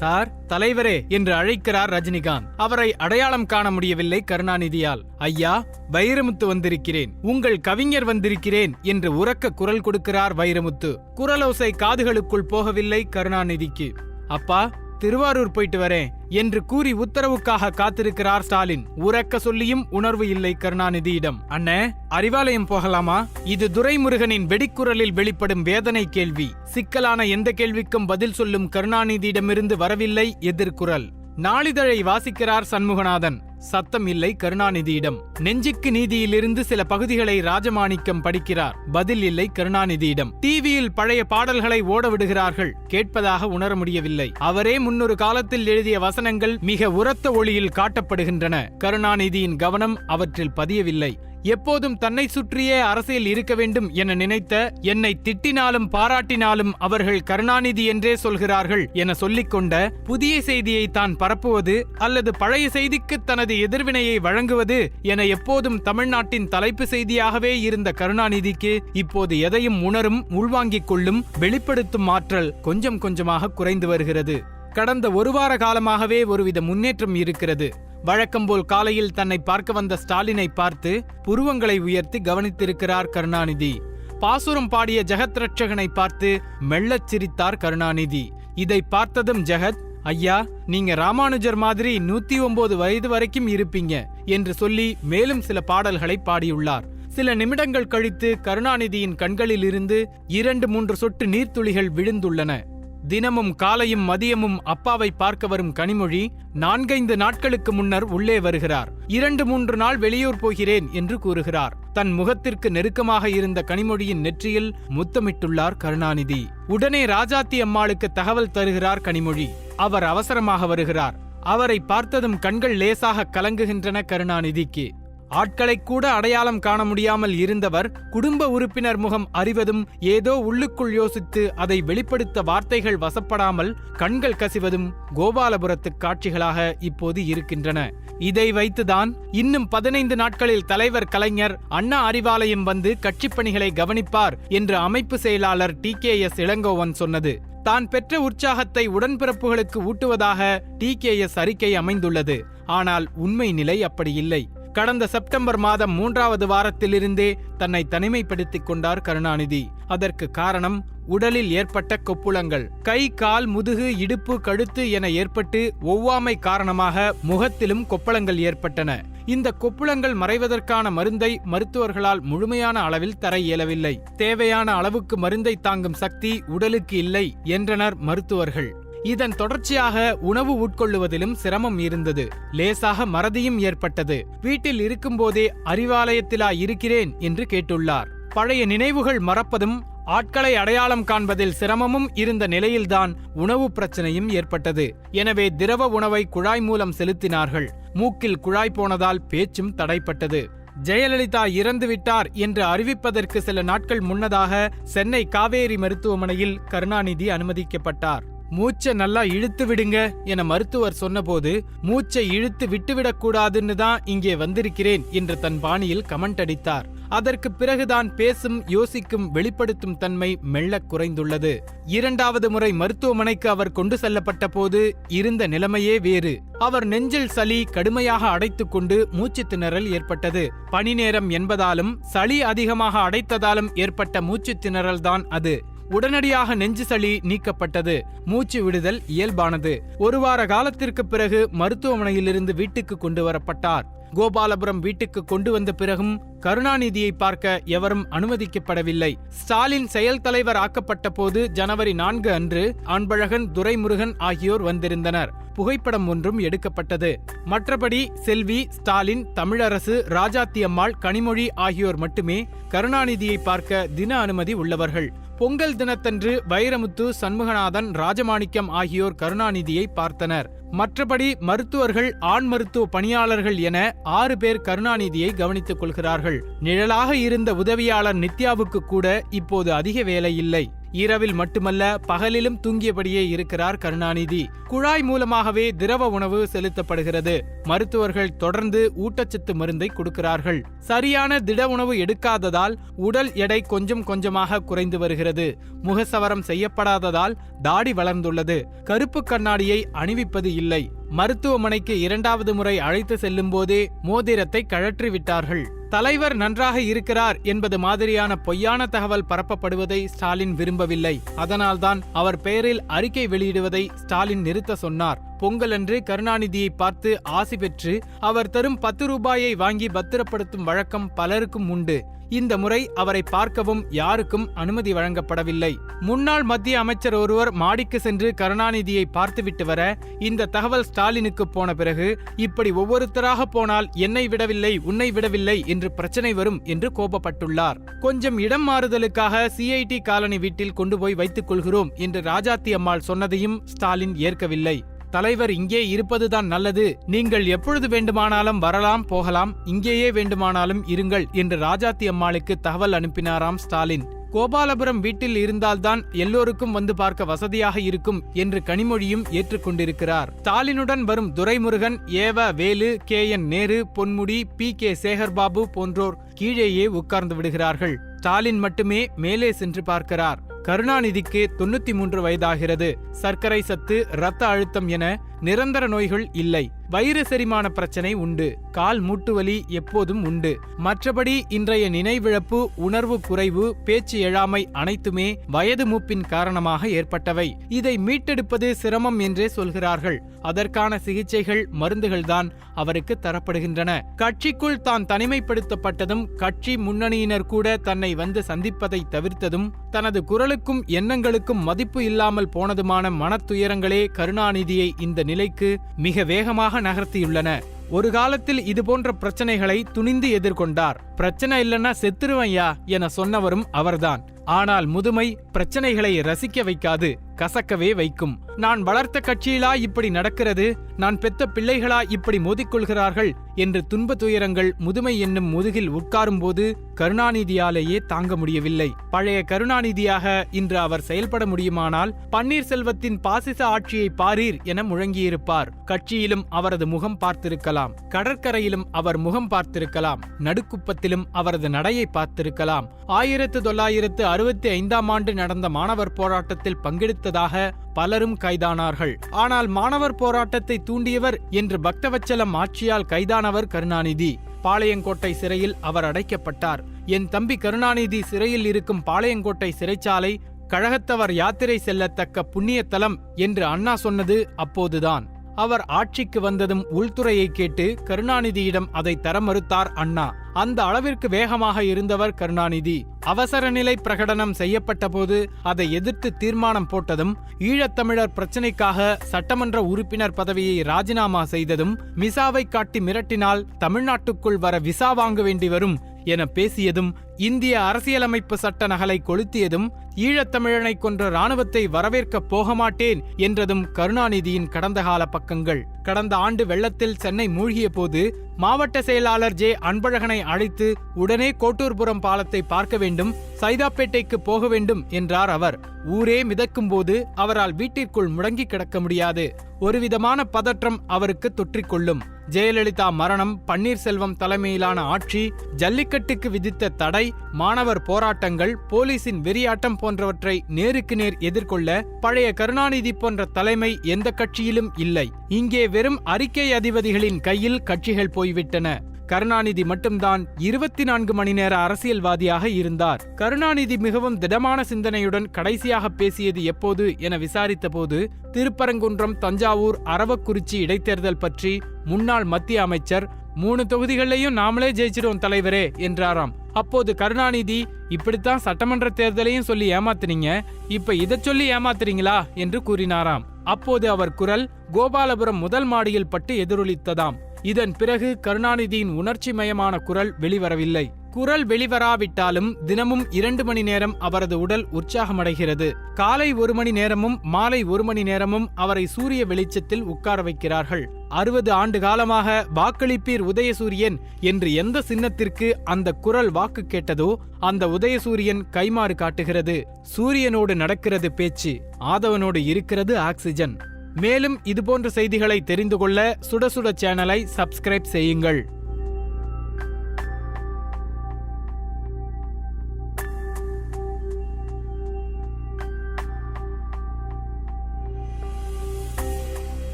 Sir தலைவரே என்று அழைக்கிறார் ரஜினிகாந்த். அவரை அடையாளம் காண முடியவில்லை கருணாநிதியால். ஐயா வைரமுத்து வந்திருக்கிறேன். உங்கள் கவிஞர் வந்திருக்கிறேன் என்று உறக்க குரல் கொடுக்கிறார் வைரமுத்து. குரலோசை காதுகளுக்குள் போகவில்லை கருணாநிதிக்கு. அப்பா திருவாரூர் போயிட்டு வரேன் என்று கூறி உத்தரவுக்காக காத்திருக்கிறார் ஸ்டாலின். உறக்க சொல்லியும் உணர்வு இல்லை கருணாநிதியிடம். அண்ணே அறிவாலயம் போகலாமா? இது துரைமுருகனின் வெடிக்குரலில் வெளிப்படும் வேதனை கேள்வி. சிக்கலான எந்த கேள்விக்கும் பதில் சொல்லும் கருணாநிதியிடமிருந்து வரவில்லை எதிர்குரல். நாளிதழை வாசிக்கிறார் சண்முகநாதன். சத்தம் இல்லை கருணாநிதியிடம். நெஞ்சுக்கு நீதியிலிருந்து சில பகுதிகளை ராஜமாணிக்கம் படிக்கிறார். பதில் இல்லை கருணாநிதியிடம். டிவியில் பழைய பாடல்களை ஓட விடுகிறார்கள் கேட்பதாக உணர முடியவில்லை. அவரே முன்னொரு காலத்தில் எழுதிய வசனங்கள் மிக உரத்த ஒளியில் காட்டப்படுகின்றன. கருணாநிதியின் கவனம் அவற்றில் பதியவில்லை. எப்போதும் தன்னை சுற்றியே அரசியல் இருக்க வேண்டும் என நினைத்த என்னை திட்டினாலும் பாராட்டினாலும் அவர்கள் கருணாநிதி என்றே சொல்கிறார்கள் என சொல்லிக்கொண்ட புதிய செய்தியை தான் பரப்புவது அல்லது பழைய செய்திக்கு தனது எதிர்வினையை வழங்குவது என எப்போதும் தமிழ்நாட்டின் தலைப்பு செய்தியாகவே இருந்த கருணாநிதிக்கு இப்போது எதையும் உணரும் உள்வாங்கிக் கொள்ளும் வெளிப்படுத்தும் ஆற்றல் கொஞ்சம் கொஞ்சமாக குறைந்து வருகிறது. கடந்த ஒரு வார காலமாகவே ஒருவித முன்னேற்றம் இருக்கிறது. வழக்கம்போல் காலையில் தன்னை பார்க்க வந்த ஸ்டாலினை பார்த்து புருவங்களை உயர்த்தி கவனித்திருக்கிறார் கருணாநிதி. பாசுரம் பாடிய ஜெகத் ரட்சகனை பார்த்து மெல்லச் சிரித்தார் கருணாநிதி. இதை பார்த்ததும் ஜெகத் ஐயா நீங்க ராமானுஜர் மாதிரி நூத்தி ஒன்பது வயது வரைக்கும் இருப்பீங்க என்று சொல்லி மேலும் சில பாடல்களை பாடியுள்ளார். சில நிமிடங்கள் கழித்து கருணாநிதியின் கண்களில் இருந்து இரண்டு மூன்று சொட்டு நீர்த்துளிகள் விழுந்துள்ளன. தினமும் காலையும் மதியமும் அப்பாவை பார்க்க வரும் கனிமொழி நான்கைந்து நாட்களுக்கு முன்னர் உள்ளே வருகிறார். இரண்டு மூன்று நாள் வெளியூர் போகிறேன் என்று கூறுகிறார். தன் முகத்திற்கு நெருக்கமாக இருந்த கனிமொழியின் நெற்றியில் முத்தமிட்டுள்ளார் கருணாநிதி. உடனே ராஜாத்தி அம்மாளுக்கு தகவல் தருகிறார் கனிமொழி. அவர் அவசரமாக வருகிறார். அவரை பார்த்ததும் கண்கள் லேசாக கலங்குகின்றன கருணாநிதிக்கு. ஆட்களை கூட அடையாளம் காண முடியாமல் இருந்தவர் குடும்ப உறுப்பினர் முகம் அறிவதும் ஏதோ உள்ளுக்குள் யோசித்து அதை வெளிப்படுத்த வார்த்தைகள் வசப்படாமல் கண்கள் கசிவதும் கோபாலபுரத்து காட்சிகளாக இப்போது இருக்கின்றன. இதை வைத்துதான் இன்னும் பதினைந்து நாட்களில் தலைவர் கலைஞர் அண்ணா அறிவாலயம் வந்து கட்சிப் பணிகளை கவனிப்பார் என்று அமைப்பு செயலாளர் டி கே எஸ் இளங்கோவன் சொன்னது. தான் பெற்ற உற்சாகத்தை உடன்பிறப்புகளுக்கு ஊட்டுவதாக டி கே எஸ் அறிக்கை அமைந்துள்ளது. ஆனால் உண்மை நிலை அப்படி இல்லை. கடந்த செப்டம்பர் மாதம் மூன்றாவது வாரத்திலிருந்தே தன்னை தனிமைப்படுத்திக் கொண்டார் கருணாநிதி. அதற்கு காரணம் உடலில் ஏற்பட்ட கொப்புளங்கள். கை கால் முதுகு இடுப்பு கழுத்து என ஏற்பட்டு ஒவ்வாமை காரணமாக முகத்திலும் கொப்பளங்கள் ஏற்பட்டன. இந்த கொப்புளங்கள் மறைவதற்கான மருந்தை மருத்துவர்களால் முழுமையான அளவில் தர இயலவில்லை. தேவையான அளவுக்கு மருந்தை தாங்கும் சக்தி உடலுக்கு இல்லை என்றனர் மருத்துவர்கள். இதன் தொடர்ச்சியாக உணவு உட்கொள்ளுவதிலும் சிரமம் இருந்தது. லேசாக மறதியும் ஏற்பட்டது. வீட்டில் இருக்கும்போதே அறிவாலயத்திலா இருக்கிறேன் என்று கேட்டுள்ளார். பழைய நினைவுகள் மறப்பதும் ஆட்களை அடையாளம் காண்பதில் சிரமமும் இருந்த நிலையில்தான் உணவு பிரச்சனையும் ஏற்பட்டது. எனவே திரவ உணவை குழாய் மூலம் செலுத்தினார்கள். மூக்கில் குழாய் போனதால் பேச்சும் தடைப்பட்டது. ஜெயலலிதா இறந்துவிட்டார் என்று அறிவிப்பதற்கு சில நாட்கள் முன்னதாக சென்னை காவேரி மருத்துவமனையில் கருணாநிதி அனுமதிக்கப்பட்டார். மூச்சை நல்லா இழுத்து விடுங்க என மருத்துவர் சொன்னபோது மூச்சை இழுத்து விட்டுவிடக்கூடாதுன்னு தான் இங்கே வந்திருக்கிறேன் என்று தன் பாணியில் கமெண்ட் அடித்தார். அதற்கு பிறகுதான் பேசும் யோசிக்கும் வெளிப்படுத்தும் தன்மை மெல்லக் குறைந்துள்ளது. இரண்டாவது முறை மருத்துவமனைக்கு அவர் கொண்டு செல்லப்பட்ட போது இருந்த நிலைமையே வேறு. அவர் நெஞ்சில் சளி கடுமையாக அடைத்துக் கொண்டு மூச்சு திணறல் ஏற்பட்டது. பணி நேரம் என்பதாலும் சளி அதிகமாக அடைத்ததாலும் ஏற்பட்ட மூச்சு திணறல் தான் அது. உடனடியாக நெஞ்சு சளி நீக்கப்பட்டது. மூச்சு விடுதல் இயல்பானது. ஒரு வார காலத்திற்கு பிறகு மருத்துவமனையிலிருந்து வீட்டுக்கு கொண்டு வரப்பட்டார். கோபாலபுரம் வீட்டுக்கு கொண்டு வந்த பிறகும் கருணாநிதியை பார்க்க எவரும் அனுமதிக்கப்படவில்லை. ஸ்டாலின் செயல் தலைவர் ஆக்கப்பட்ட போது ஜனவரி நான்கு அன்று அன்பழகன் துரைமுருகன் ஆகியோர் வந்திருந்தனர். புகைப்படம் ஒன்றும் எடுக்கப்பட்டது. மற்றபடி செல்வி ஸ்டாலின் தமிழரசு ராஜாத்தியம்மாள் கனிமொழி ஆகியோர் மட்டுமே கருணாநிதியை பார்க்க தின அனுமதி உள்ளவர்கள். பொங்கல் தினத்தன்று வைரமுத்து சண்முகநாதன் ராஜமாணிக்கம் ஆகியோர் கருணாநிதியை பார்த்தனர். மற்றபடி மருத்துவர்கள் ஆண் மருத்துவ பணியாளர்கள் என ஆறு பேர் கருணாநிதியை கவனித்துக் கொள்கிறார்கள். நிழலாக இருந்த உதவியாளர் நித்யாவுக்கு கூட இப்போது அதிக வேலை இல்லை. இரவில் மட்டுமல்ல பகலிலும் தூங்கியபடியே இருக்கிறார் கருணாநிதி. குழாய் மூலமாகவே திரவ உணவு செலுத்தப்படுகிறது. மருத்துவர்கள் தொடர்ந்து ஊட்டச்சத்து மருந்தை கொடுக்கிறார்கள். சரியான திட உணவு எடுக்காததால் உடல் எடை கொஞ்சம் கொஞ்சமாக குறைந்து வருகிறது. முகசவரம் செய்யப்படாததால் தாடி வளர்ந்துள்ளது. கருப்பு கண்ணாடியை அணிவிப்பது இல்லை. மருத்துவமனைக்கு இரண்டாவது முறை அழைத்து செல்லும் போதே மோதிரத்தை கழற்றி விட்டார்கள். தலைவர் நன்றாக இருக்கிறார் என்பது மாதிரியான பொய்யான தகவல் பரப்பப்படுவதை ஸ்டாலின் விரும்பவில்லை. அதனால்தான் அவர் பெயரில் அறிக்கை வெளியிடுவதை ஸ்டாலின் நிறுத்த சொன்னார். பொங்கலன்று கருணாநிதியை பார்த்து ஆசி பெற்று அவர் தரும் பத்து ரூபாயை வாங்கி பத்திரப்படுத்தும் வழக்கம் பலருக்கும் உண்டு. இந்த முறை அவரை பார்க்கவும் யாருக்கும் அனுமதி வழங்கப்படவில்லை. முன்னாள் மத்திய அமைச்சர் ஒருவர் மாடிக்கு சென்று கருணாநிதியை பார்த்துவிட்டு வர இந்த தகவல் ஸ்டாலினுக்கு போன பிறகு இப்படி ஒவ்வொருத்தராக போனால் என்னை விடவில்லை உன்னை விடவில்லை என்று பிரச்சனை வரும் என்று கோபப்பட்டுள்ளார். கொஞ்சம் இடம் மாறுதலுக்காக சிஐடி காலனி வீட்டில் கொண்டு போய் வைத்துக் கொள்கிறோம் என்று ராஜாத்தி அம்மாள் சொன்னதையும் ஸ்டாலின் ஏற்கவில்லை. தலைவர் இங்கே இருப்பதுதான் நல்லது. நீங்கள் எப்பொழுது வேண்டுமானாலும் வரலாம் போகலாம் இங்கேயே வேண்டுமானாலும் இருங்கள் என்று ராஜாத்தி அம்மாளுக்கு தகவல் அனுப்பினாராம் ஸ்டாலின். கோபாலபுரம் வீட்டில் இருந்தால்தான் எல்லோருக்கும் வந்து பார்க்க வசதியாக இருக்கும் என்று கனிமொழியும் ஏற்றுக்கொண்டிருக்கிறார். ஸ்டாலினுடன் வரும் Duraimurugan E V Velu K N Nehru Ponmudi P K Sekarbabu போன்றோர் கீழேயே உட்கார்ந்து விடுகிறார்கள். ஸ்டாலின் மட்டுமே மேலே சென்று பார்க்கிறார். கருணாநிதிக்கு தொண்ணூத்தி மூன்று வயதாகிறது. சர்க்கரை சத்து இரத்த அழுத்தம் என நிரந்தர நோய்கள் இல்லை. வயிறு செரிமான பிரச்சனை உண்டு. கால் மூட்டு வலி எப்போதும் உண்டு. மற்றபடி இன்றைய நினைவிழப்பு உணர்வு குறைவு பேச்சு எழாமை அனைத்துமே வயது மூப்பின் காரணமாக ஏற்பட்டவை. இதை மீட்டெடுப்பது சிரமம் என்றே சொல்கிறார்கள். அதற்கான சிகிச்சைகள் மருந்துகள்தான் அவருக்கு தரப்படுகின்றன. கட்சிக்குள் தான் தனிமைப்படுத்தப்பட்டதும் கட்சி முன்னணியினர் கூட தன்னை வந்து சந்திப்பதை தவிர்த்ததும் தனது குரலுக்கும் எண்ணங்களுக்கும் மதிப்பு இல்லாமல் போனதுமான மனத்துயரங்களே கருணாநிதியை இந்த நிலைக்கு மிக வேகமாக நகர்த்தியுள்ளன. ஒரு காலத்தில் இதுபோன்ற பிரச்சனைகளை துணிந்து எதிர்கொண்டார். பிரச்சனை இல்லைன்னா செத்துருவையா என சொன்னவரும் அவர்தான். ஆனால் முதுமை பிரச்சனைகளை ரசிக்க வைக்காது கசக்கவே வைக்கும். நான் வளர்த்த கட்சியிலா இப்படி நடக்கிறது? நான் பெத்த பிள்ளைகளா இப்படி மோதிக்கொள்கிறார்கள் என்று துன்ப துயரங்கள் முதுமை என்னும் முதுகில் உட்காரும்போது கருணாநிதியாலேயே தாங்க முடியவில்லை. பழைய கருணாநிதியாக இன்று அவர் செயல்பட முடியுமானால் பன்னீர்செல்வத்தின் பாசிச ஆட்சியை பாரீர் என முழங்கியிருப்பார். கட்சியிலும் அவரது முகம் பார்த்திருக்கலாம். கடற்கரையிலும் அவர் முகம் பார்த்திருக்கலாம். நடுக்குப்பத்திலும் அவரது நடையை பார்த்திருக்கலாம். ஆயிரத்து தொள்ளாயிரத்து அறுபத்தி ஐந்தாம் ஆண்டு நடந்த மாணவர் போராட்டத்தில் பங்கெடுத்ததாக பலரும் கைதானார்கள். ஆனால் மாணவர் போராட்டத்தை தூண்டியவர் என்று பக்தவச்சலம் ஆட்சியால் கைதானவர் கருணாநிதி. பாளையங்கோட்டை சிறையில் அவர் அடைக்கப்பட்டார். என் தம்பி கருணாநிதி சிறையில் இருக்கும் பாளையங்கோட்டை சிறைச்சாலை கழகத்தவர் யாத்திரை செல்லத்தக்க புண்ணியத்தலம் என்று அண்ணா சொன்னது அப்போதுதான். அவர் ஆட்சிக்கு வந்ததும் உள்துறையை கேட்டு கருணாநிதியிடம் அதை தர மறுத்தார் அண்ணா. அந்த அளவிற்கு வேகமாக இருந்தவர் கருணாநிதி. அவசர நிலை பிரகடனம் செய்யப்பட்ட போது அதை எதிர்த்து தீர்மானம் போட்டதும் ஈழத்தமிழர் பிரச்சினைக்காக சட்டமன்ற உறுப்பினர் பதவியை ராஜினாமா செய்ததும் மிசாவை காட்டி மிரட்டினால் தமிழ்நாட்டுக்குள் வர விசா வாங்க வேண்டி வரும் என பேசியதும் இந்திய அரசியலமைப்பு சட்ட நகலை கொளுத்தியதும் ஈழத்தமிழனை கொன்ற ராணுவத்தை வரவேற்கப் போகமாட்டேன் என்றதும் கருணாநிதியின் கடந்த கால பக்கங்கள். கடந்த ஆண்டு வெள்ளத்தில் சென்னை மூழ்கிய போது மாவட்ட செயலாளர் ஜே அன்பழகனை அழைத்து உடனே கோட்டூர்புரம் பாலத்தை பார்க்க வேண்டும் சைதாப்பேட்டைக்கு போக வேண்டும் என்றார் அவர். ஊரே மிதக்கும் போது அவரால் வீட்டிற்குள் முடங்கி கிடக்க முடியாது. ஒருவிதமான பதற்றம் அவருக்கு தொற்றிக்கொள்ளும். ஜெயலலிதா மரணம் பன்னீர்செல்வம் தலைமையிலான ஆட்சி ஜல்லிக்கட்டுக்கு விதித்த தடை மாணவர் போராட்டங்கள் போலீசின் வெறியாட்டம் போன்றவற்றை நேருக்கு நேர் எதிர்கொள்ள பழைய கருணாநிதி போன்ற தலைமை எந்த கட்சியிலும் இல்லை. இங்கே வெறும் அறிக்கை அதிபதிகளின் கையில் கட்சிகள் போய்விட்டன. கருணாநிதி மட்டும்தான் இருபத்தி நான்கு மணி நேர அரசியல்வாதியாக இருந்தார். கருணாநிதி மிகவும் திடமான சிந்தனையுடன் கடைசியாக பேசியது எப்போது என விசாரித்த போது திருப்பரங்குன்றம் தஞ்சாவூர் அரவக்குறிச்சி இடைத்தேர்தல் பற்றி முன்னாள் மத்திய அமைச்சர் மூணு தொகுதிகளையும் நாமளே ஜெயிச்சிருவோம் தலைவரே என்றாராம். அப்போது கருணாநிதி இப்படித்தான் சட்டமன்ற தேர்தலையும் சொல்லி ஏமாத்துனீங்க இப்ப இதை சொல்லி ஏமாத்துறீங்களா? என்று கூறினாராம். அப்போது அவர் குரல் கோபாலபுரம் முதல் மாடியில் பட்டு எதிரொலித்ததாம். இதன் பிறகு கருணாநிதியின் உணர்ச்சி மயமான குரல் வெளிவரவில்லை. குரல் வெளிவராவிட்டாலும் தினமும் இரண்டு மணி நேரம் அவரது உடல் உற்சாகமடைகிறது. காலை ஒரு மணி நேரமும் மாலை ஒரு மணி நேரமும் அவரை சூரிய வெளிச்சத்தில் உட்கார வைக்கிறார்கள். அறுபது ஆண்டு காலமாக வாக்களிப்பீர் உதயசூரியன் என்று எந்த சின்னத்திற்கு அந்த குரல் வாக்கு கேட்டதோ அந்த உதயசூரியன் கைமாறு காட்டுகிறது. சூரியனோடு நடக்கிறது பேச்சு ஆதவனோடு இருக்கிறது ஆக்சிஜன். மேலும் இதுபோன்ற செய்திகளை தெரிந்து கொள்ள சுட சுட சேனலை சப்ஸ்கிரைப் செய்யுங்கள்.